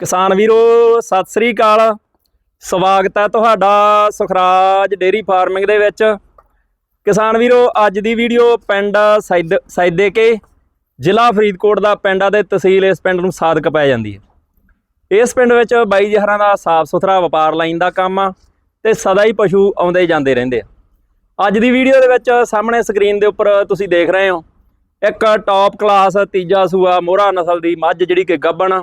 ਕਿਸਾਨ ਵੀਰੋ, ਸਤਿ ਸ੍ਰੀ ਅਕਾਲ। ਸਵਾਗਤ ਹੈ ਤੁਹਾਡਾ ਸੁਖਰਾਜ ਡੇਰੀ ਫਾਰਮਿੰਗ ਦੇ ਵਿੱਚ। ਕਿਸਾਨ ਵੀਰੋ, ਅੱਜ ਦੀ ਵੀਡੀਓ ਪਿੰਡ ਸੈਦ, ਸੈਦੇ ਕੇ ਜ਼ਿਲ੍ਹਾ ਫਰੀਦਕੋਟ ਦਾ ਪਿੰਡ ਆ ਤੇ ਤਹਿਸੀਲ ਇਸ ਪਿੰਡ ਨੂੰ ਸਾਦਕ ਪੈ ਜਾਂਦੀ ਹੈ। ਇਸ ਪਿੰਡ ਵਿੱਚ ਬਾਈ ਜਹਰਾਂ ਦਾ ਸਾਫ਼ ਸੁਥਰਾ ਵਪਾਰ ਲਾਈਨ ਦਾ ਕੰਮ ਆ ਤੇ ਸਦਾ ਹੀ ਪਸ਼ੂ ਆਉਂਦੇ ਜਾਂਦੇ ਰਹਿੰਦੇ ਆ। ਅੱਜ ਦੀ ਵੀਡੀਓ ਦੇ ਵਿੱਚ ਸਾਹਮਣੇ ਸਕਰੀਨ ਦੇ ਉੱਪਰ ਤੁਸੀਂ ਦੇਖ ਰਹੇ ਹੋ, ਇੱਕ ਟੌਪ ਕਲਾਸ ਤੀਜਾ ਸੂਆ ਮੋਹਰਾ ਨਸਲ ਦੀ ਮੱਝ ਜਿਹੜੀ ਕਿ ਗੱਬਣ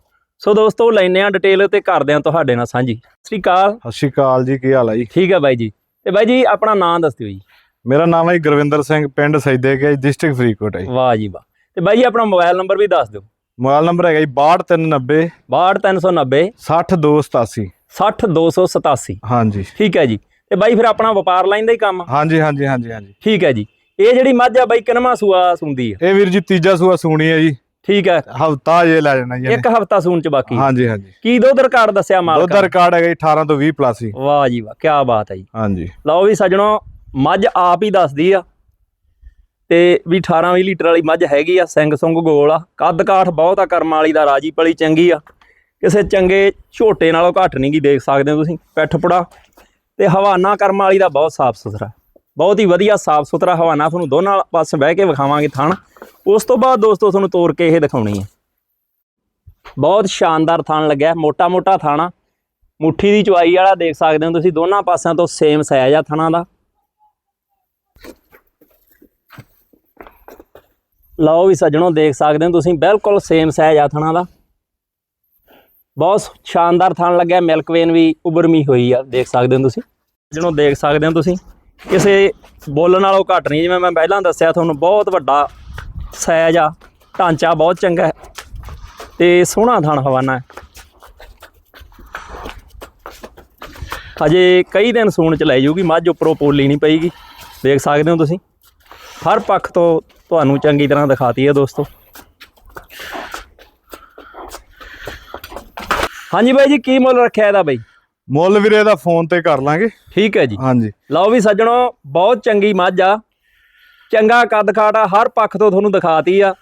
ਸੋ ਦੋਸਤੋ ਲੈਨੇ ਆ ਡਿਟੇਲ ਤੇ ਕਰਦੇ ਆ ਤੁਹਾਡੇ ਨਾਲ ਸਾਂਝੀ। ਸਤਿ ਸ਼੍ਰੀ ਅਕਾਲ। ਸਤਿ ਸ਼੍ਰੀ ਅਕਾਲ ਜੀ ਕੀ ਹਾਲ ਹੈ ਜੀ? ਠੀਕ ਹੈ ਬਾਈ ਜੀ। ਤੇ ਬਾਈ ਜੀ ਆਪਣਾ ਨਾਮ ਦੱਸ ਦਿਓ ਜੀ। ਮੇਰਾ ਨਾਮ ਹੈ ਗੁਰਵਿੰਦਰ ਸਿੰਘ ਪਿੰਡ ਸੈਦੇ ਕੇ ਡਿਸਟ੍ਰਿਕਟ ਫਰੀਦਕੋਟ ਹੈ। ਵਾਹ ਜੀ ਵਾਹ। ਤੇ ਬਾਈ ਜੀ ਆਪਣਾ ਮੋਬਾਈਲ ਨੰਬਰ ਵੀ ਦੱਸ ਦਿਓ। ਮੋਬਾਈਲ ਨੰਬਰ ਹੈਗਾ ਜੀ 6290 62390 60287 60287 ਹਾਂਜੀ। ਠੀਕ ਹੈ ਜੀ। ਤੇ ਬਾਈ ਫਿਰ ਆਪਣਾ ਵਪਾਰ ਲਾਈਨ ਦਾ ਹੀ ਕੰਮ ਹਾਂਜੀ ਹਾਂਜੀ ਹਾਂਜੀ ਹਾਂਜੀ। ਠੀਕ ਹੈ ਜੀ। ਇਹ ਜਿਹੜੀ ਮੱਝ ਆ ਬਾਈ ਕਿਨਵਾ ਸੂਆ ਸੁੰਦੀ ਆ? ਇਹ ਵੀਰ ਜੀ ਤੀਜਾ ਸੂਆ ਸੂਣੀ ਹੈ ਜੀ। ਠੀਕ ਹੈ। ਹਫਤਾ ਜੇ ਲੈ ਜਾਣਾ ਜੀ। ਇੱਕ ਹਫਤਾ ਸੂਣ ਚ ਬਾਕੀ। ਹਾਂਜੀ ਹਾਂਜੀ। ਕੀ ਦੁੱਧ ਰਿਕਾਰਡ ਦੱਸਿਆ ਦੁੱਧ ਮਾਲਕ ਦਾ ਰਿਕਾਰਡ ਹੈਗਾ ਜੀ 18 ਤੋਂ 20 ਪਲੱਸ ਹੀ। ਵਾਹ ਜੀ ਵਾਹ ਕੀ ਬਾਤ ਹੈ ਜੀ। ਹਾਂਜੀ। ਲਓ ਵੀ ਸੱਜਣੋ ਮੱਝ ਆਪ ਹੀ ਦੱਸਦੀ ਆ। ਤੇ ਵੀ 18 20 ਲੀਟਰ ਵਾਲੀ ਮੱਝ ਹੈਗੀ ਆ ਸਿੰਘ ਸੁੰਗ ਗੋਲ ਆ। ਕੱਦ ਕਾਠ ਬਹੁਤ ਆ ਕਰਮ ਵਾਲੀ ਦਾ ਰਾਜੀ ਪਲੀ ਚੰਗੀ ਆ। ਕਿਸੇ ਚੰਗੇ ਝੋਟੇ ਨਾਲੋਂ ਘੱਟ ਨਹੀਂ ਗੀ ਦੇਖ ਸਕਦੇ ਹੋ ਤੁਸੀਂ ਪਿੱਠ ਪੁੜਾ। ਤੇ ਹਵਾਨਾ ਕਰਮ ਵਾਲੀ ਦਾ ਬਹੁਤ ਸਾਫ਼ ਸੁਥਰਾ। ਬਹੁਤ ਹੀ ਵਧੀਆ ਸਾਫ਼ ਸੁਥਰਾ ਹਵਾਨਾ ਤੁਹਾਨੂੰ ਦੋਨਾਂ ਪਾਸੇ ਬਹਿ ਕੇ ਵਿਖਾਵਾਂਗੇ ਥਣ। ਉਸ ਤੋਂ ਬਾਅਦ ਦੋਸਤੋ ਤੁਹਾਨੂੰ ਤੋੜ ਕੇ ਇਹ ਦਿਖਾਉਣੀ ਹੈ। ਬਹੁਤ ਸ਼ਾਨਦਾਰ ਥਣ ਲੱਗਿਆ ਮੋਟਾ ਮੋਟਾ ਥਾਣਾ। ਮੁੱਠੀ ਦੀ ਚਵਾਈ ਵਾਲਾ ਦੇਖ ਸਕਦੇ ਹੋ ਤੁਸੀਂ, ਦੋਨਾਂ ਪਾਸਿਆਂ ਤੋਂ ਸੇਮ ਸਾਈਜ਼ ਆ ਥਣਾ ਦਾ। ਲਓ ਵੀ ਸੱਜਣੋ, ਦੇਖ ਸਕਦੇ ਹੋ ਤੁਸੀਂ, ਬਿਲਕੁਲ ਸੇਮ ਸਾਈਜ਼ ਆ ਥਣਾ ਦਾ। ਬਹੁਤ ਸ਼ਾਨਦਾਰ ਥਣ ਲੱਗਿਆ ਮਿਲਕਵੇਨ ਵੀ ਉਬਰਮੀ ਹੋਈ ਆ, ਦੇਖ ਸਕਦੇ ਹੋ ਤੁਸੀਂ। ਸੱਜਣੋ, ਦੇਖ ਸਕਦੇ ਹੋ ਤੁਸੀਂ। ਕਿਸੇ ਬੋਲਣ ਨਾਲੋਂ ਘੱਟ ਨਹੀਂ। ਜਿਵੇਂ ਮੈਂ ਪਹਿਲਾਂ ਦੱਸਿਆ, ਤੁਹਾਨੂੰ ਬਹੁਤ ਵੱਡਾ ਸਾਈਜ਼ ਆ, ਢਾਂਚਾ ਬਹੁਤ ਚੰਗਾ ਹੈ ਤੇ ਸੋਹਣਾ ਥਣ ਹਵਾਨਾ ਹੈ। ਹਜੇ ਕਈ ਦਿਨ ਸੂਣ ਚ ਲੈ ਜਾਊਗੀ, ਮੱਝ ਉੱਪਰੋਂ ਪੋਲੀ ਨਹੀਂ ਪਈਗੀ। ਦੇਖ ਸਕਦੇ ਹੋ ਤੁਸੀਂ? ਹਰ ਪੱਖ ਤੋਂ ਤੁਹਾਨੂੰ ਚੰਗੀ ਤਰ੍ਹਾਂ ਦਿਖਾਤੀ ਹੈ ਦੋਸਤੋ। ਹਾਂਜੀ ਬਾਈ ਜੀ, ਕੀ ਮੁੱਲ ਰੱਖਿਆ ਇਹਦਾ ਬਾਈ? ਮੁੱਲ ਵੀਰੇ ਦਾ ਫੋਨ ਤੇ ਕਰ ਲਾਂਗੇ। ਠੀਕ ਹੈ ਜੀ। ਹਾਂਜੀ। ਲਓ ਵੀ ਸੱਜਣੋ ਬਹੁਤ ਚੰਗੀ ਮੱਝ ਆ। ਚੰਗਾ ਕੱਦ ਆ ਹਰ ਪੱਖ ਤੋਂ ਤੁਹਾਨੂੰ ਦਿਖਾਤੀ ਆ।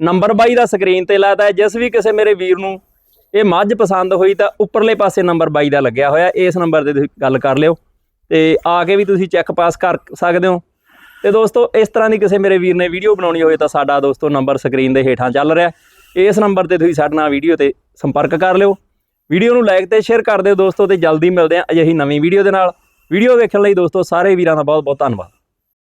ਨੰਬਰ ਬਾਈ ਦਾ ਸਕਰੀਨ ਤੇ ਲਾਤਾ ਜਿਸ ਵੀ ਕਿਸੇ ਮੇਰੇ ਵੀਰ ਨੂੰ ਇਹ ਮੱਝ ਪਸੰਦ ਹੋਈ ਤਾਂ ਉੱਪਰਲੇ ਪਾਸੇ ਨੰਬਰ ਬਾਈ ਦਾ ਲੱਗਿਆ ਹੋਇਆ ਇਸ ਨੰਬਰ ਤੇ ਤੁਸੀਂ ਗੱਲ ਕਰ ਲਿਓ। ਤੇ ਆ ਕੇ ਵੀ ਤੁਸੀਂ ਚੈੱਕ ਪਾਸ ਕਰ ਸਕਦੇ ਹੋ। ਤੇ ਦੋਸਤੋ ਇਸ ਤਰ੍ਹਾਂ ਦੀ ਕਿਸੇ ਮੇਰੇ ਵੀਰ ਨੇ ਵੀਡੀਓ ਬਣਾਉਣੀ ਹੋਵੇ ਤਾਂ ਸਾਡਾ ਦੋਸਤੋ ਨੰਬਰ ਸਕਰੀਨ ਦੇ ਹੇਠਾਂ ਚੱਲ ਰਿਹਾ ਇਸ ਨੰਬਰ ਤੇ ਤੁਸੀਂ ਸਾਡੇ ਨਾਲ ਵੀਡੀਓ ਤੇ ਸੰਪਰਕ ਕਰ ਲਿਓ। ਵੀਡੀਓ ਨੂੰ ਲਾਈਕ ਤੇ ਸ਼ੇਅਰ ਕਰ ਦਿਓ ਦੋਸਤੋ ਤੇ ਜਲਦੀ ਮਿਲਦੇ ਹਾਂ ਅਜਿਹੀ ਨਵੀਂ ਵੀਡੀਓ ਦੇ ਨਾਲ। ਵੀਡੀਓ ਵੇਖਣ ਲਈ ਦੋਸਤੋ ਸਾਰੇ ਵੀਰਾਂ ਦਾ ਬਹੁਤ ਬਹੁਤ ਧੰਨਵਾਦ।